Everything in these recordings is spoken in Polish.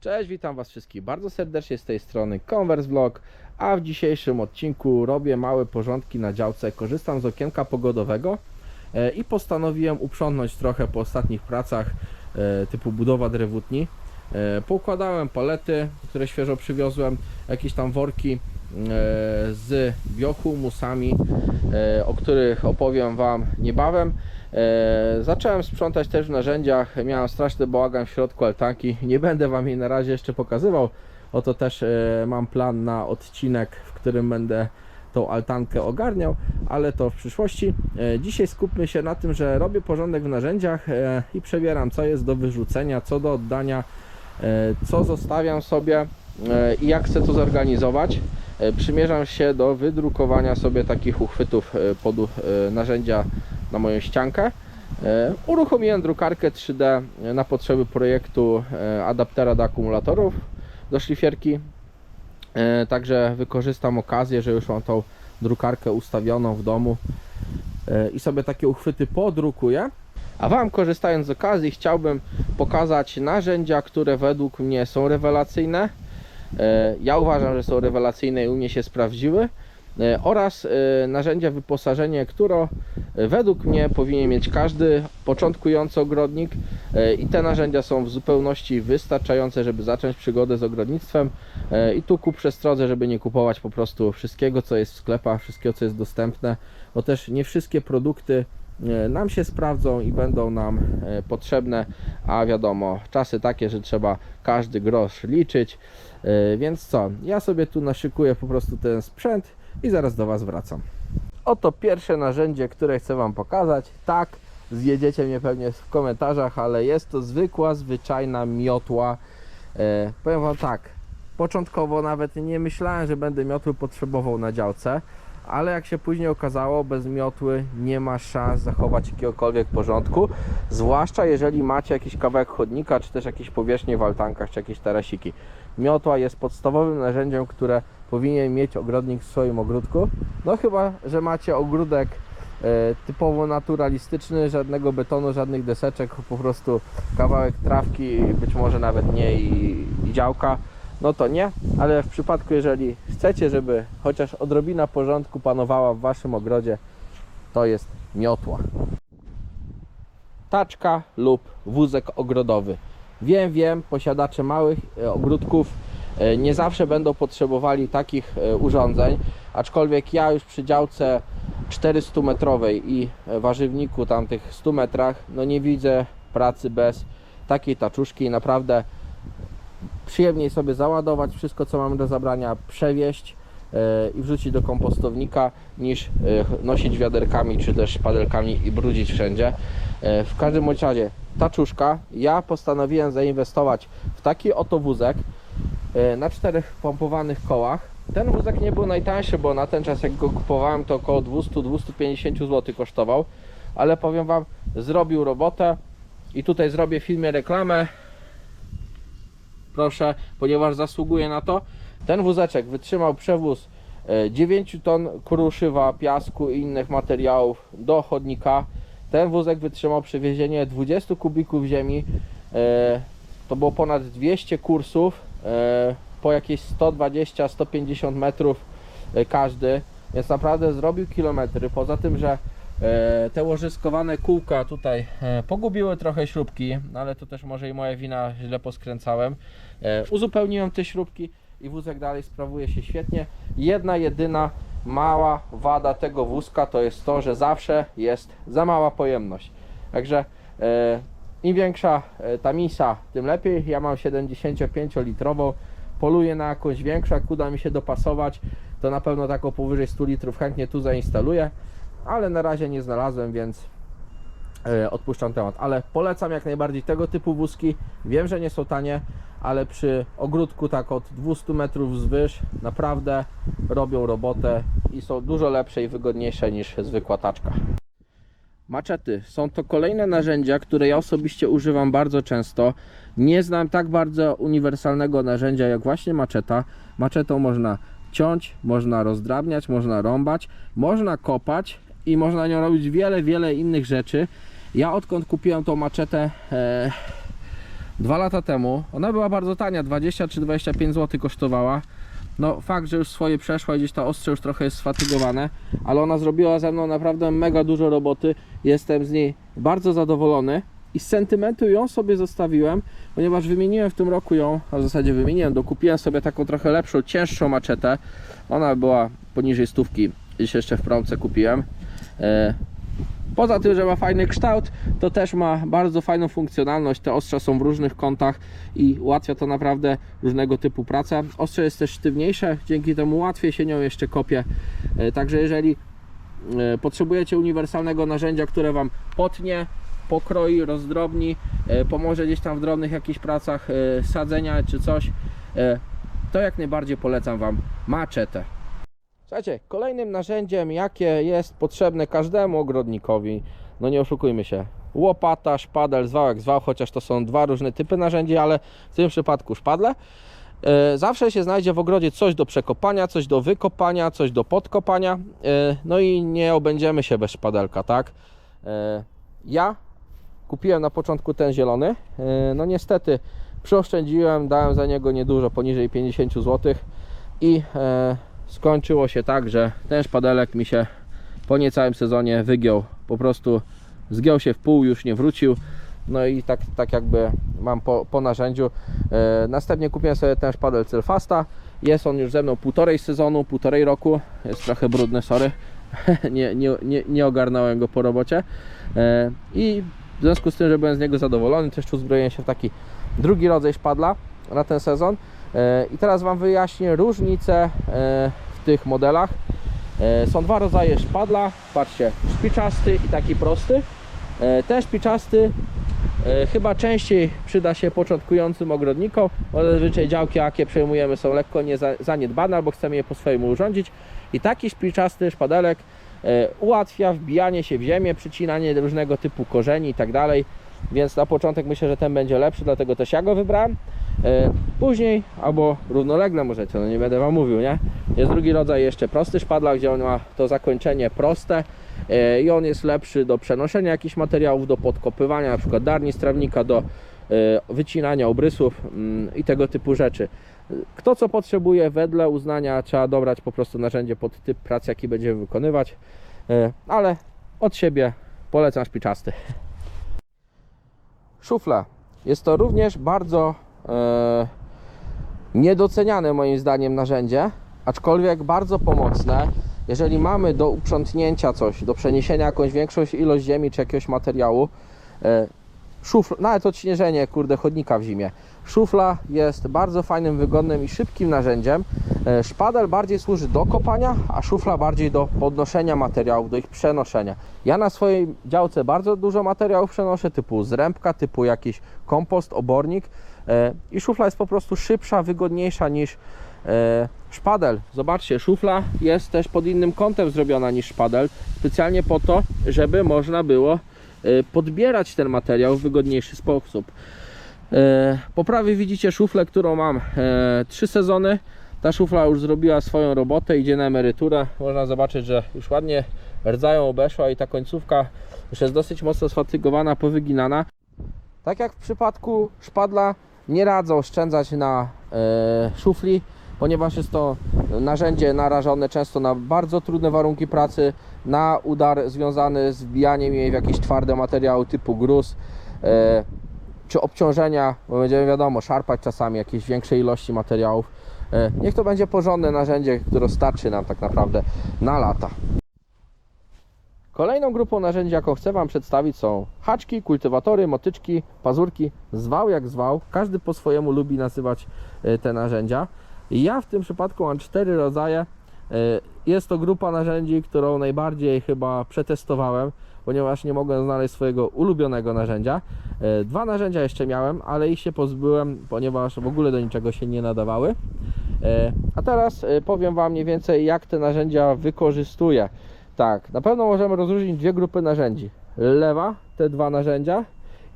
Cześć, witam Was wszystkich bardzo serdecznie z tej strony Converse Vlog, a w dzisiejszym odcinku robię małe porządki na działce. Korzystam z okienka pogodowego e, i postanowiłem uprzątnąć trochę po ostatnich pracach e, typu budowa drewutni. E, Poukładałem palety, które świeżo przywiozłem, jakieś tam worki z biohumusami, o których opowiem Wam niebawem. E, zacząłem sprzątać też w narzędziach, miałem straszny bałagan w środku altanki, nie będę Wam jej na razie jeszcze pokazywał, oto też e, mam plan na odcinek, w którym będę tą altankę ogarniał, ale to w przyszłości. E, dzisiaj skupmy się na tym, że robię porządek w narzędziach i przebieram co jest do wyrzucenia, co do oddania, co zostawiam sobie i jak chcę to zorganizować. E, Przymierzam się do wydrukowania sobie takich uchwytów e, pod e, narzędzia na moją ściankę. E, Uruchomiłem drukarkę 3D na potrzeby projektu e, adaptera do akumulatorów do szlifierki. E, Także wykorzystam okazję, że już mam tą drukarkę ustawioną w domu e, i sobie takie uchwyty podrukuję. A Wam korzystając z okazji chciałbym pokazać narzędzia, które według mnie są rewelacyjne. E, Ja uważam, że są rewelacyjne i u mnie się sprawdziły. E, Oraz e, narzędzia, wyposażenie, które według mnie powinien mieć każdy początkujący ogrodnik. I te narzędzia są w zupełności wystarczające, żeby zacząć przygodę z ogrodnictwem. I tu ku przestrodze, żeby nie kupować po prostu wszystkiego, co jest w sklepach, wszystkiego, co jest dostępne, bo też nie wszystkie produkty nam się sprawdzą i będą nam e, potrzebne, a wiadomo, czasy takie, że trzeba każdy grosz liczyć. E, Więc co, ja sobie tu naszykuję po prostu ten sprzęt i zaraz do Was wracam. Oto pierwsze narzędzie, które chcę Wam pokazać. Tak, zjedziecie mnie pewnie w komentarzach, ale jest to zwykła, zwyczajna miotła. E, powiem Wam tak, początkowo nawet nie myślałem, że będę miotły potrzebował na działce, ale jak się później okazało, bez miotły nie ma szans zachować jakiegokolwiek porządku, zwłaszcza jeżeli macie jakiś kawałek chodnika, czy też jakieś powierzchnie w altankach, czy jakieś tarasiki. Miotła jest podstawowym narzędziem, które powinien mieć ogrodnik w swoim ogródku. No chyba, że macie ogródek e, typowo naturalistyczny, żadnego betonu, żadnych deseczek, po prostu kawałek trawki, być może nawet nie i, i działka, no to nie, ale w przypadku jeżeli chcecie, żeby chociaż odrobina porządku panowała w waszym ogrodzie, to jest miotła. Taczka lub wózek ogrodowy. Wiem, wiem, posiadacze małych e, ogródków e, nie zawsze będą potrzebowali takich e, urządzeń, aczkolwiek ja już przy działce 400 metrowej i warzywniku tamtych 100 metrach, no nie widzę pracy bez takiej taczuszki i naprawdę przyjemniej sobie załadować wszystko co mamy do zabrania, przewieźć e, i wrzucić do kompostownika niż e, nosić wiaderkami czy też padelkami i brudzić wszędzie. E, W każdym razie taczuszka, ja postanowiłem zainwestować w taki oto wózek na czterech pompowanych kołach. Ten wózek nie był najtańszy, bo na ten czas jak go kupowałem to około 200-250 zł kosztował, ale powiem Wam, zrobił robotę i tutaj zrobię w filmie reklamę proszę, ponieważ zasługuje na to. Ten wózeczek wytrzymał przewóz e, 9 ton kruszywa, piasku i innych materiałów do chodnika. Ten wózek wytrzymał przewiezienie 20 kubików ziemi. E, To było ponad 200 kursów e, po jakieś 120-150 metrów e, każdy. Więc naprawdę zrobił kilometry. Poza tym, że e, te łożyskowane kółka tutaj e, pogubiły trochę śrubki, no ale to też może i moja wina, źle poskręcałem. E, Uzupełniłem te śrubki i wózek dalej sprawuje się świetnie. Jedna jedyna mała wada tego wózka to jest to, że zawsze jest za mała pojemność. Także e, im większa e, ta misa, tym lepiej. Ja mam 75 litrową. Poluję na jakąś większą, jak uda mi się dopasować, to na pewno taką powyżej 100 litrów chętnie tu zainstaluję, ale na razie nie znalazłem, więc odpuszczam temat. Ale polecam jak najbardziej tego typu wózki. Wiem, że nie są tanie, ale przy ogródku tak od 200 metrów wzwyż naprawdę robią robotę i są dużo lepsze i wygodniejsze niż zwykła taczka. Maczety są to kolejne narzędzia, które ja osobiście używam bardzo często. Nie znam tak bardzo uniwersalnego narzędzia jak właśnie maczeta. Maczetą można ciąć, można rozdrabniać, można rąbać, można kopać i można nią robić wiele, wiele innych rzeczy. Ja odkąd kupiłem tą maczetę, e, dwa lata temu. Ona była bardzo tania, 20 czy 25 zł kosztowała. No fakt, że już swoje przeszła i gdzieś ta ostrze już trochę jest sfatygowane, ale ona zrobiła ze mną naprawdę mega dużo roboty. Jestem z niej bardzo zadowolony i z sentymentu ją sobie zostawiłem, ponieważ wymieniłem w tym roku ją, a w zasadzie wymieniłem, dokupiłem sobie taką trochę lepszą, cięższą maczetę. Ona była poniżej stówki, gdzieś jeszcze w promce kupiłem. Poza tym, że ma fajny kształt, to też ma bardzo fajną funkcjonalność. Te ostrza są w różnych kątach i ułatwia to naprawdę różnego typu pracę. Ostrze jest też sztywniejsze, dzięki temu łatwiej się nią jeszcze kopie. E, Także jeżeli e, potrzebujecie uniwersalnego narzędzia, które Wam potnie, pokroi, rozdrobni, e, pomoże gdzieś tam w drobnych jakichś pracach sadzenia czy coś, to jak najbardziej polecam Wam maczetę. Słuchajcie, kolejnym narzędziem, jakie jest potrzebne każdemu ogrodnikowi, no nie oszukujmy się, łopata, szpadel, zwał jak zwał, chociaż to są dwa różne typy narzędzi, ale w tym przypadku szpadle. E, Zawsze się znajdzie w ogrodzie coś do przekopania, coś do wykopania, coś do podkopania. E, No i nie obędziemy się bez szpadelka, tak? E, Ja kupiłem na początku ten zielony. No niestety przeoszczędziłem, dałem za niego niedużo, poniżej 50 zł i skończyło się tak, że ten szpadelek mi się po niecałym sezonie wygiął. Po prostu zgiął się w pół, już nie wrócił. No i tak, tak jakby mam po, po narzędziu. E, następnie kupiłem sobie ten szpadel Celfasta. Jest on już ze mną półtorej sezonu, półtorej roku. Jest trochę brudny, sorry. nie, nie, nie, nie ogarnąłem go po robocie. E, I w związku z tym, że byłem z niego zadowolony, też uzbroiłem się w taki drugi rodzaj szpadla na ten sezon. E, I teraz Wam wyjaśnię różnice e, w tych modelach. E, Są dwa rodzaje szpadla. Patrzcie, szpiczasty i taki prosty. Ten szpiczasty chyba częściej przyda się początkującym ogrodnikom, bo zazwyczaj działki jakie przejmujemy są lekko zaniedbane albo chcemy je po swojemu urządzić. I taki szpiczasty szpadelek ułatwia wbijanie się w ziemię, przycinanie różnego typu korzeni i tak dalej. Więc na początek myślę, że ten będzie lepszy, dlatego też ja go wybrałem. E, Później, albo równolegle możecie, no nie będę Wam mówił, nie? Jest drugi rodzaj jeszcze prosty szpadla, gdzie on ma to zakończenie proste e, i on jest lepszy do przenoszenia jakichś materiałów, do podkopywania, na przykład darni z trawnika, do e, wycinania obrysów mm, i tego typu rzeczy. Kto co potrzebuje, wedle uznania trzeba dobrać po prostu narzędzie pod typ pracy, jaki będziemy wykonywać, ale od siebie polecam szpiczasty. Szufla. Jest to również bardzo niedoceniane moim zdaniem narzędzie, aczkolwiek bardzo pomocne. Jeżeli mamy do uprzątnięcia coś, do przeniesienia jakąś większą ilość ziemi czy jakiegoś materiału, e, szufla, nawet odśnieżenie kurde chodnika w zimie. Szufla jest bardzo fajnym, wygodnym i szybkim narzędziem. E, Szpadel bardziej służy do kopania, a szufla bardziej do podnoszenia materiałów, do ich przenoszenia. Ja na swojej działce bardzo dużo materiałów przenoszę, typu zrębka, typu jakiś kompost, obornik e, i szufla jest po prostu szybsza, wygodniejsza niż e, szpadel. Zobaczcie, szufla jest też pod innym kątem zrobiona niż szpadel, specjalnie po to, żeby można było e, podbierać ten materiał w wygodniejszy sposób. E, Po prawej widzicie szuflę, którą mam e, trzy sezony. Ta szufla już zrobiła swoją robotę, idzie na emeryturę. Można zobaczyć, że już ładnie rdzają obeszła i ta końcówka już jest dosyć mocno sfatygowana, powyginana. Tak jak w przypadku szpadla, nie radzę oszczędzać na e, szufli, ponieważ jest to narzędzie narażone często na bardzo trudne warunki pracy, na udar związany z wbijaniem jej w jakieś twarde materiały typu gruz. E, czy obciążenia, bo będziemy wiadomo, szarpać czasami jakieś większej ilości materiałów. E, Niech to będzie porządne narzędzie, które starczy nam tak naprawdę na lata. Kolejną grupą narzędzi, jaką chcę Wam przedstawić są haczki, kultywatory, motyczki, pazurki, zwał jak zwał. Każdy po swojemu lubi nazywać e, te narzędzia. Ja w tym przypadku mam cztery rodzaje. E, Jest to grupa narzędzi, którą najbardziej chyba przetestowałem, ponieważ nie mogłem znaleźć swojego ulubionego narzędzia. E, Dwa narzędzia jeszcze miałem, ale ich się pozbyłem, ponieważ w ogóle do niczego się nie nadawały. A teraz powiem Wam mniej więcej, jak te narzędzia wykorzystuję. Tak, na pewno możemy rozróżnić dwie grupy narzędzi. Lewa, te dwa narzędzia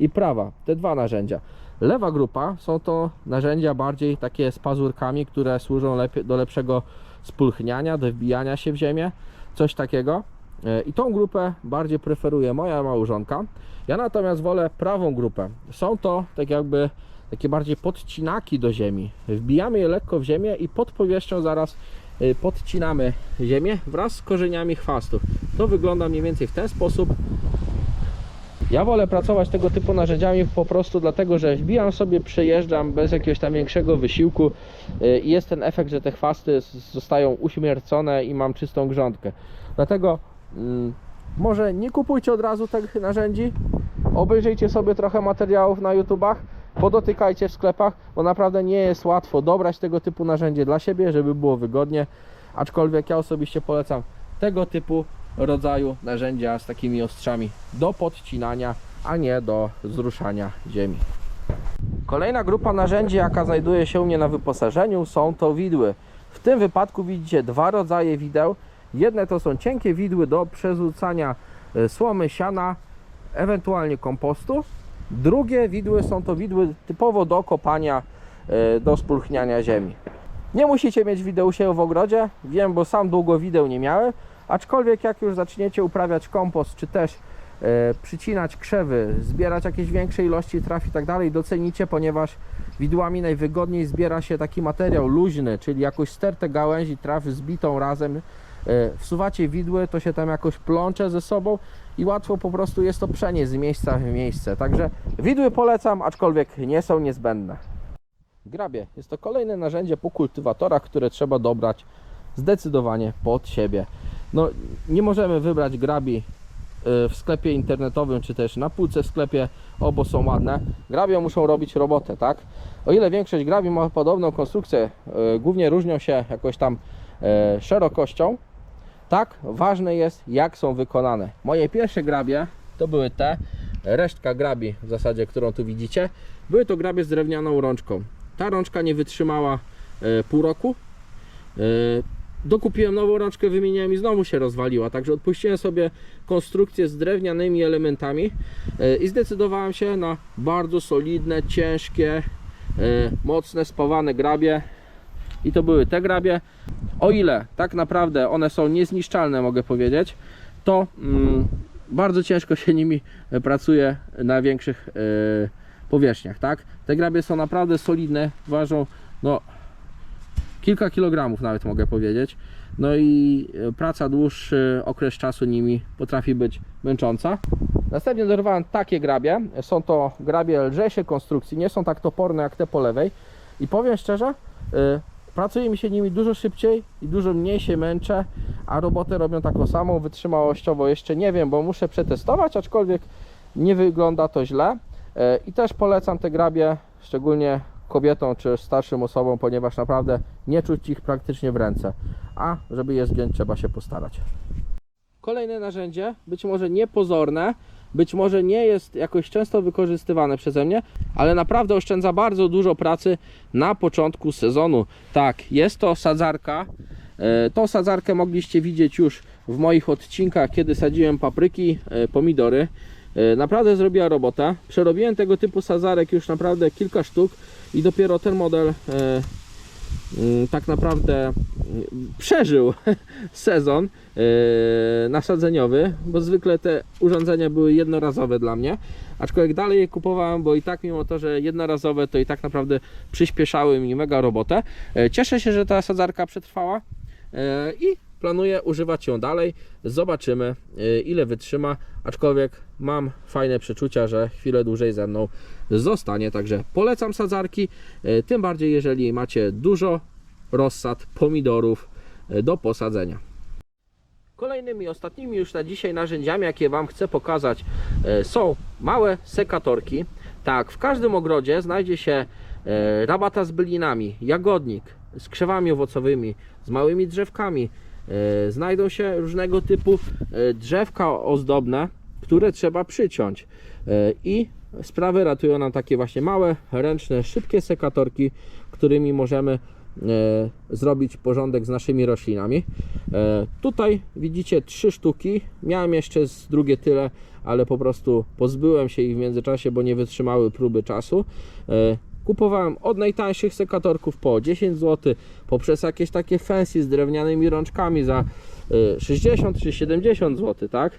i prawa, te dwa narzędzia. Lewa grupa są to narzędzia bardziej takie z pazurkami, które służą do lepszego spulchniania, do wbijania się w ziemię, coś takiego. E, I tą grupę bardziej preferuje moja małżonka. Ja natomiast wolę prawą grupę. Są to tak jakby takie bardziej podcinaki do ziemi. Wbijamy je lekko w ziemię i pod powierzchnią zaraz podcinamy ziemię wraz z korzeniami chwastów. To wygląda mniej więcej w ten sposób. Ja wolę pracować tego typu narzędziami po prostu dlatego, że wbijam sobie, przejeżdżam bez jakiegoś tam większego wysiłku y, i jest ten efekt, że te chwasty zostają uśmiercone i mam czystą grządkę. Dlatego mm, może nie kupujcie od razu tych narzędzi, obejrzyjcie sobie trochę materiałów na YouTubach, podotykajcie w sklepach, bo naprawdę nie jest łatwo dobrać tego typu narzędzie dla siebie, żeby było wygodnie, aczkolwiek ja osobiście polecam tego typu rodzaju narzędzia z takimi ostrzami do podcinania, a nie do zruszania ziemi. Kolejna grupa narzędzi, jaka znajduje się u mnie na wyposażeniu, są to widły. W tym wypadku widzicie dwa rodzaje wideł. Jedne to są cienkie widły do przerzucania e, słomy, siana, ewentualnie kompostu. Drugie widły są to widły typowo do kopania, e, do spulchniania ziemi. Nie musicie mieć wideł siebie w ogrodzie, wiem, bo sam długo wideł nie miałem, aczkolwiek jak już zaczniecie uprawiać kompost, czy też e, przycinać krzewy, zbierać jakieś większe ilości traw i tak dalej, docenicie, ponieważ widłami najwygodniej zbiera się taki materiał luźny, czyli jakąś stertę gałęzi traw zbitą razem. E, Wsuwacie widły, to się tam jakoś plącze ze sobą i łatwo po prostu jest to przenieść z miejsca w miejsce. Także widły polecam, aczkolwiek nie są niezbędne. Grabie jest to kolejne narzędzie po kultywatorach, które trzeba dobrać zdecydowanie pod siebie. No, nie możemy wybrać grabi y, w sklepie internetowym, czy też na półce w sklepie, obo są ładne. Grabie muszą robić robotę, tak? O ile większość grabi ma podobną konstrukcję, y, głównie różnią się jakoś tam y, szerokością, tak, ważne jest jak są wykonane. Moje pierwsze grabie to były te, resztka grabi w zasadzie, którą tu widzicie, były to grabie z drewnianą rączką. Ta rączka nie wytrzymała e, pół roku. E, dokupiłem nową rączkę, wymieniłem i znowu się rozwaliła. Także odpuściłem sobie konstrukcję z drewnianymi elementami e, i zdecydowałem się na bardzo solidne, ciężkie, mocne, spawane grabie. I to były te grabie. O ile tak naprawdę one są niezniszczalne, mogę powiedzieć, to mm, bardzo ciężko się nimi e, pracuje na większych e, powierzchniach, tak? Te grabie są naprawdę solidne, ważą no kilka kilogramów nawet mogę powiedzieć. No i e, praca dłuższy okres czasu nimi potrafi być męcząca. Następnie dorwałem takie grabie. Są to grabie lżejszej konstrukcji, nie są tak toporne jak te po lewej. I powiem szczerze, pracuje mi się nimi dużo szybciej i dużo mniej się męczę, a robotę robią taką samą wytrzymałościowo. Jeszcze nie wiem, bo muszę przetestować, aczkolwiek nie wygląda to źle. E, I też polecam te grabie, szczególnie kobietom czy starszym osobom, ponieważ naprawdę nie czuć ich praktycznie w ręce. A żeby je zgiąć, trzeba się postarać. Kolejne narzędzie, być może niepozorne, być może nie jest jakoś często wykorzystywane przeze mnie, ale naprawdę oszczędza bardzo dużo pracy na początku sezonu. Tak, jest to sadzarka. E, Tą sadzarkę mogliście widzieć już w moich odcinkach, kiedy sadziłem papryki, e, pomidory. E, Naprawdę zrobiła robotę. Przerobiłem tego typu sadzarek już naprawdę kilka sztuk i dopiero ten model tak naprawdę mm, przeżył sezon e, nasadzeniowy, bo zwykle te urządzenia były jednorazowe dla mnie, aczkolwiek dalej je kupowałem, bo i tak mimo to, że jednorazowe, to i tak naprawdę przyspieszały mi mega robotę. E, Cieszę się, że ta sadzarka przetrwała e, i planuję używać ją dalej. Zobaczymy e, ile wytrzyma, aczkolwiek mam fajne przeczucia, że chwilę dłużej ze mną zostanie, także polecam sadzarki, e, tym bardziej jeżeli macie dużo rozsad pomidorów e, do posadzenia. Kolejnymi ostatnimi już na dzisiaj narzędziami, jakie Wam chcę pokazać, są małe sekatorki. Tak, w każdym ogrodzie znajdzie się rabata z bylinami, jagodnik z krzewami owocowymi, z małymi drzewkami. E, Znajdą się różnego typu e, drzewka ozdobne, które trzeba przyciąć. E, I sprawy ratują nam takie właśnie małe, ręczne, szybkie sekatorki, którymi możemy zrobić porządek z naszymi roślinami. Tutaj widzicie trzy sztuki. Miałem jeszcze z drugie tyle, ale po prostu pozbyłem się ich w międzyczasie, bo nie wytrzymały próby czasu. E, Kupowałem od najtańszych sekatorków po 10 zł, poprzez jakieś takie fancy z drewnianymi rączkami za y, 60 czy 70 zł, tak?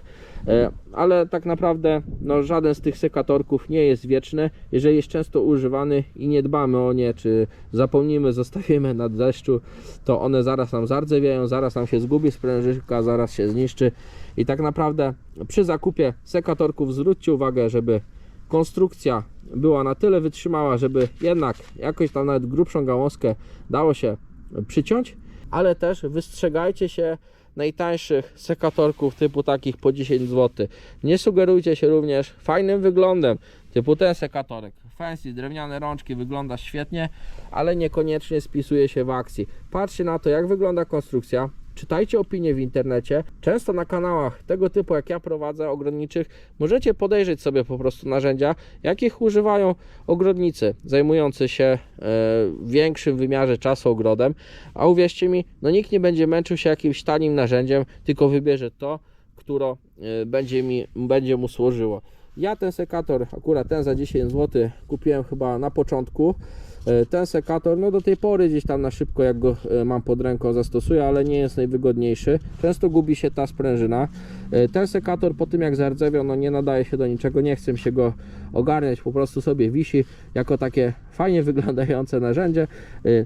E, Ale tak naprawdę no, żaden z tych sekatorków nie jest wieczny. Jeżeli jest często używany i nie dbamy o nie, czy zapomnimy, zostawimy na deszczu, to one zaraz nam zardzewiają, zaraz nam się zgubi sprężynka, zaraz się zniszczy. I tak naprawdę przy zakupie sekatorków zwróćcie uwagę, żeby konstrukcja była na tyle wytrzymała, żeby jednak jakoś tam nawet grubszą gałązkę dało się przyciąć, ale też wystrzegajcie się najtańszych sekatorków typu takich po 10 zł. Nie sugerujcie się również fajnym wyglądem typu ten sekatorek. Fancy, drewniane rączki, wygląda świetnie, ale niekoniecznie spisuje się w akcji. Patrzcie na to, jak wygląda konstrukcja. Czytajcie opinie w internecie. Często na kanałach tego typu, jak ja prowadzę, ogrodniczych, możecie podejrzeć sobie po prostu narzędzia, jakich używają ogrodnicy zajmujący się e, w większym wymiarze czasu ogrodem. A uwierzcie mi, no nikt nie będzie męczył się jakimś tanim narzędziem, tylko wybierze to, które e, będzie, mi, będzie mu służyło. Ja ten sekator, akurat ten za 10 zł, kupiłem chyba na początku. E, Ten sekator, no do tej pory gdzieś tam na szybko, jak go e, mam pod ręką, zastosuję, ale nie jest najwygodniejszy. Często gubi się ta sprężyna. E, Ten sekator po tym jak zardzewiał, no nie nadaje się do niczego, nie chcę się go ogarniać, po prostu sobie wisi jako takie fajnie wyglądające narzędzie.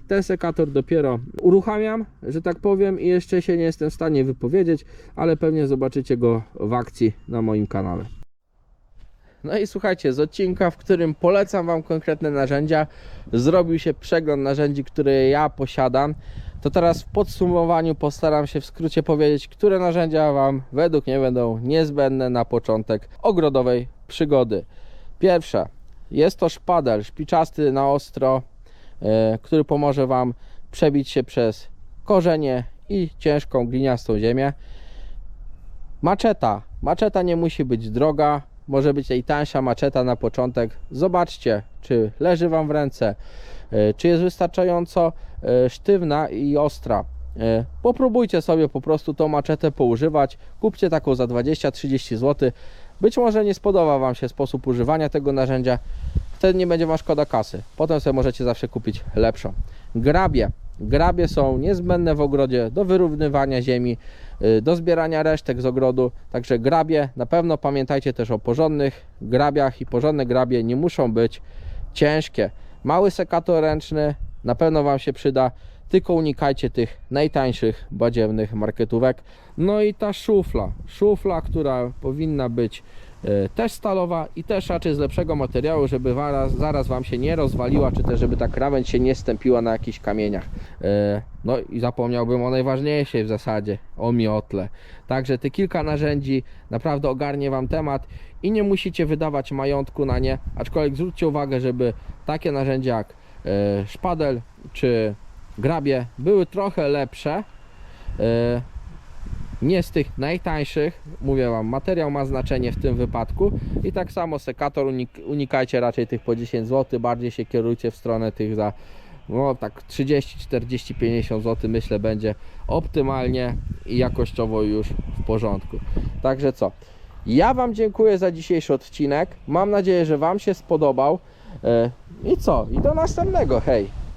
Ten sekator dopiero uruchamiam, że tak powiem, i jeszcze się nie jestem w stanie wypowiedzieć, ale pewnie zobaczycie go w akcji na moim kanale. No i słuchajcie, z odcinka, w którym polecam Wam konkretne narzędzia, zrobił się przegląd narzędzi, które ja posiadam. To teraz w podsumowaniu postaram się w skrócie powiedzieć, które narzędzia Wam według mnie będą niezbędne na początek ogrodowej przygody. Pierwsza jest to szpadel szpiczasty na ostro, e, który pomoże Wam przebić się przez korzenie i ciężką gliniastą ziemię. Maczeta. Maczeta nie musi być droga, może być najtańsza maczeta na początek. Zobaczcie, czy leży Wam w ręce, e, czy jest wystarczająco e, sztywna i ostra. E, Popróbujcie sobie po prostu tą maczetę poużywać. Kupcie taką za 20-30 zł. Być może nie spodoba Wam się sposób używania tego narzędzia. Wtedy nie będzie Wam szkoda kasy. Potem sobie możecie zawsze kupić lepszą. Grabie. Grabie są niezbędne w ogrodzie do wyrównywania ziemi, do zbierania resztek z ogrodu. Także grabie, na pewno pamiętajcie też o porządnych grabiach i porządne grabie nie muszą być ciężkie. Mały sekator ręczny na pewno Wam się przyda, tylko unikajcie tych najtańszych badziewnych marketówek. No i ta szufla, szufla, która powinna być też stalowa i też raczej z lepszego materiału, żeby zaraz, zaraz Wam się nie rozwaliła, czy też żeby ta krawędź się nie stępiła na jakichś kamieniach. E, No i zapomniałbym o najważniejszej w zasadzie, o miotle. Także te kilka narzędzi naprawdę ogarnie Wam temat i nie musicie wydawać majątku na nie, aczkolwiek zwróćcie uwagę, żeby takie narzędzia jak e, szpadel czy grabie były trochę lepsze. Nie z tych najtańszych, mówię Wam, materiał ma znaczenie w tym wypadku i tak samo sekator unik unikajcie raczej tych po 10 zł, bardziej się kierujcie w stronę tych za no tak 30, 40, 50 zł myślę będzie optymalnie i jakościowo już w porządku. Także co? Ja Wam dziękuję za dzisiejszy odcinek. Mam nadzieję, że Wam się spodobał. E, I co? I do następnego. Hej!